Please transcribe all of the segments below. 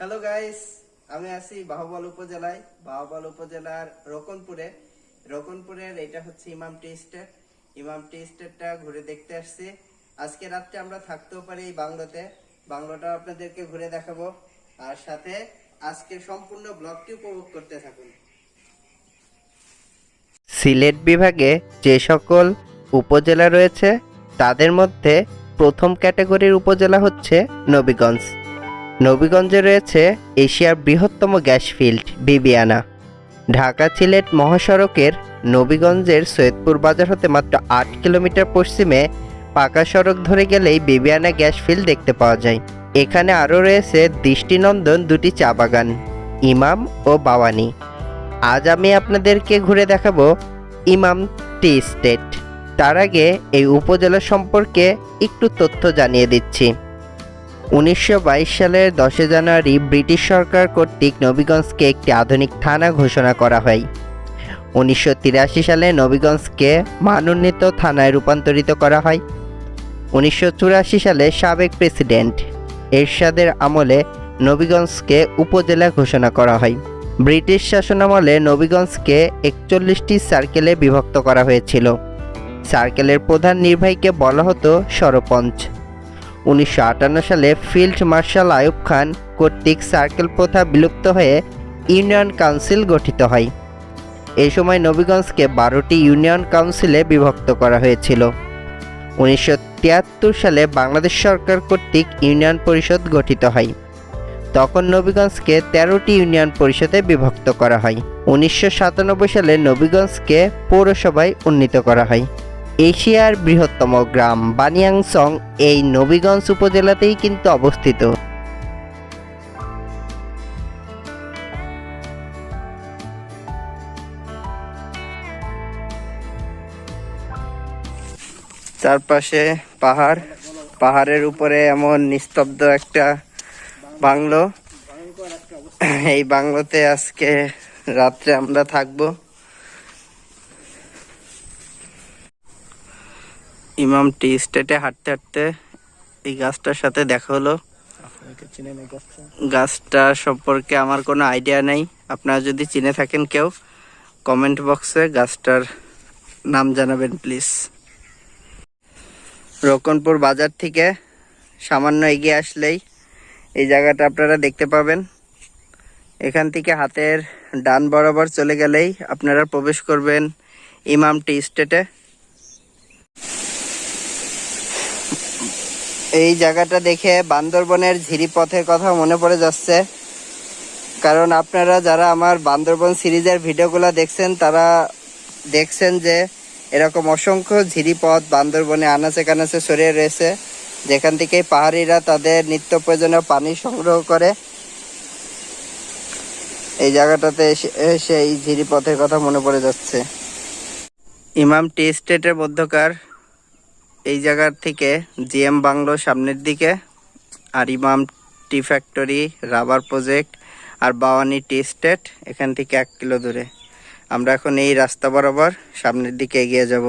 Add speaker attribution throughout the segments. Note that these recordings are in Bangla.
Speaker 1: হ্যালো গাইস আমি আছি বাহুবল উপজেলায়, বাহুবল উপজেলার রকনপুরে। রকনপুরের এটা হচ্ছে ইমাম টি স্টেট ইমাম টি স্টেটটা ঘুরে দেখতে আসছি। আজকে রাত্রে আমরা থাকতেও পারি এই বাংলোতে। বাংলোটা আপনাদেরকে ঘুরে দেখাবো। আর সাথে আজকের সম্পূর্ণ ব্লগটি উপভোগ করতে থাকুন।
Speaker 2: সিলেট বিভাগে যে সকল উপজেলা রয়েছে, তাদের মধ্যে প্রথম ক্যাটাগরির উপজেলা হচ্ছে নবীগঞ্জ। নবীগঞ্জে রয়েছে এশিয়ার বৃহত্তম গ্যাস ফিল্ড, বিবিয়ানা। ঢাকা সিলেট মহাসড়কের নবীগঞ্জের সৈয়দপুর বাজার হতে মাত্র আট কিলোমিটার পশ্চিমে পাকা সড়ক ধরে গেলেই বিবিয়ানা গ্যাস ফিল্ড দেখতে পাওয়া যায়। এখানে আরও রয়েছে দৃষ্টিনন্দন দুটি চা বাগান, ইমাম ও বাওয়ানি। আজ আমি আপনাদেরকে ঘুরে দেখাবো ইমাম টি স্টেট। তার আগে এই উপজেলা সম্পর্কে একটু তথ্য জানিয়ে দিচ্ছি। উনিশশো বাইশ সালের দশই জানুয়ারি ব্রিটিশ সরকার কর্তৃক নবীগঞ্জকে একটি আধুনিক থানা ঘোষণা করা হয়। উনিশশো তিরাশি সালে নবীগঞ্জকে মানোন্বিত থানায় রূপান্তরিত করা হয়। উনিশশো চুরাশি সালে সাবেক প্রেসিডেন্ট এরশাদের আমলে নবীগঞ্জকে উপজেলা ঘোষণা করা হয়। ব্রিটিশ শাসনামলে নবীগঞ্জকে একচল্লিশটি সার্কেলে বিভক্ত করা হয়েছিল। সার্কেলের প্রধান নির্বাহীকে বলা হতো সরপঞ্চ। উনিশশো আটান্ন সালে ফিল্ড মার্শাল আয়ুব খান কর্তৃক সার্কেল প্রথা বিলুপ্ত হয়ে ইউনিয়ন কাউন্সিল গঠিত হয়। এই সময় নবীগঞ্জকে বারোটি ইউনিয়ন কাউন্সিলে বিভক্ত করা হয়েছিল। উনিশশো তিয়াত্তর সালে বাংলাদেশ সরকার কর্তৃক ইউনিয়ন পরিষদ গঠিত হয়। তখন নবীগঞ্জকে তেরোটি ইউনিয়ন পরিষদে বিভক্ত করা হয়। উনিশশো সাতানব্বই সালে নবীগঞ্জকে পৌরসভায় উন্নীত করা হয়। এশিয়ার বৃহত্তম গ্রাম বানিয়াংসং এই নবীগঞ্জ উপজেলাতেই কিন্তু অবস্থিত।
Speaker 1: চারপাশে পাহাড়, পাহাড়ের উপরে এমন নিস্তব্ধ একটা বাংলো। এই বাংলোতে আজকে রাত্রে আমরা থাকব। ইমাম টি স্টেটে হাঁটতে হাঁটতে এই গাছটার সাথে দেখা হলো। গাছটা? সম্পর্কে আমার কোনো আইডিয়া নেই। আপনারা যদি চিনে থাকেন কেউ কমেন্ট বক্সে গাছটার নাম জানাবেন প্লিজ রকনপুর বাজার থেকে সামান্য এগিয়ে আসলেই এই জায়গাটা আপনারা দেখতে পাবেন। এখান থেকে হাতের ডান বরাবর চলে গেলেই আপনারা প্রবেশ করবেন ইমাম টি স্টেটে। এই জায়গাটা দেখে বান্দরবনের ঝিরি পথের কথা মনে পড়ে যাচ্ছে। কারণ আপনারা যারা আমার বান্দরবন সিরিজের ভিডিওগুলো দেখছেন, তারা দেখছেন যে এরকম অসংখ্য ঝিরিপথ বান্দরবনে আনাচে কানাচে ছড়িয়ে রয়েছে। যেখান থেকে পাহাড়িরা তাদের নিত্য প্রয়োজনীয় পানি সংগ্রহ করে। এই জায়গাটাতে এই ঝিরিপথের কথা মনে পড়ে যাচ্ছে। ইমাম টি স্টেটের মধ্যকার এই জায়গার থেকে জিএম বাংলো সামনের দিকে আর Imam tea factory, rubber project আর বাওয়ানি টি স্টেট, এখান থেকে এক কিলো দূরে। আমরা এখন এই রাস্তা বরাবর সামনের দিকে এগিয়ে যাব।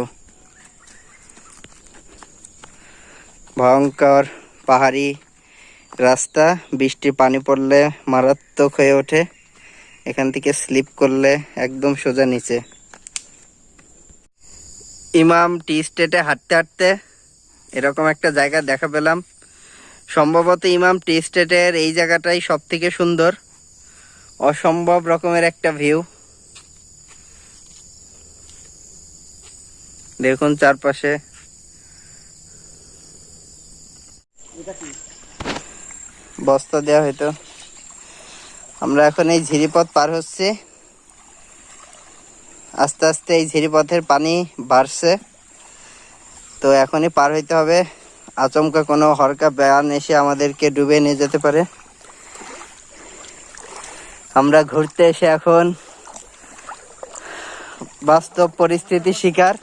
Speaker 1: ভয়ঙ্কর পাহাড়ি রাস্তা বৃষ্টির পানি পড়লে মারাত্মক হয়ে ওঠে। এখান থেকে স্লিপ করলে একদম সোজা নিচে। ইমাম টি স্টেটে হাঁটতে হাঁটতে এরকম একটা জায়গা দেখা পেলাম। সম্ভবত ইমাম টি স্টেটের এই জায়গাটাই সব থেকে সুন্দর। অসম্ভব রকমের একটা ভিউ। দেখুন চারপাশে। বস্তা দেওয়া হয়তো আমরা এখন এই ঝিরিপথ পার হচ্ছি। আস্তে আস্তে এই ঝিরিপথের পানি বাড়ছে। তো এখনই পার হইতে হবে। আচমকা কোনো হরকা ব্যান এসে আমাদেরকে ডুবে নিয়ে যেতে পারে। আমরা ঘুরতে এসে এখন বাস্তব পরিস্থিতি শিকার।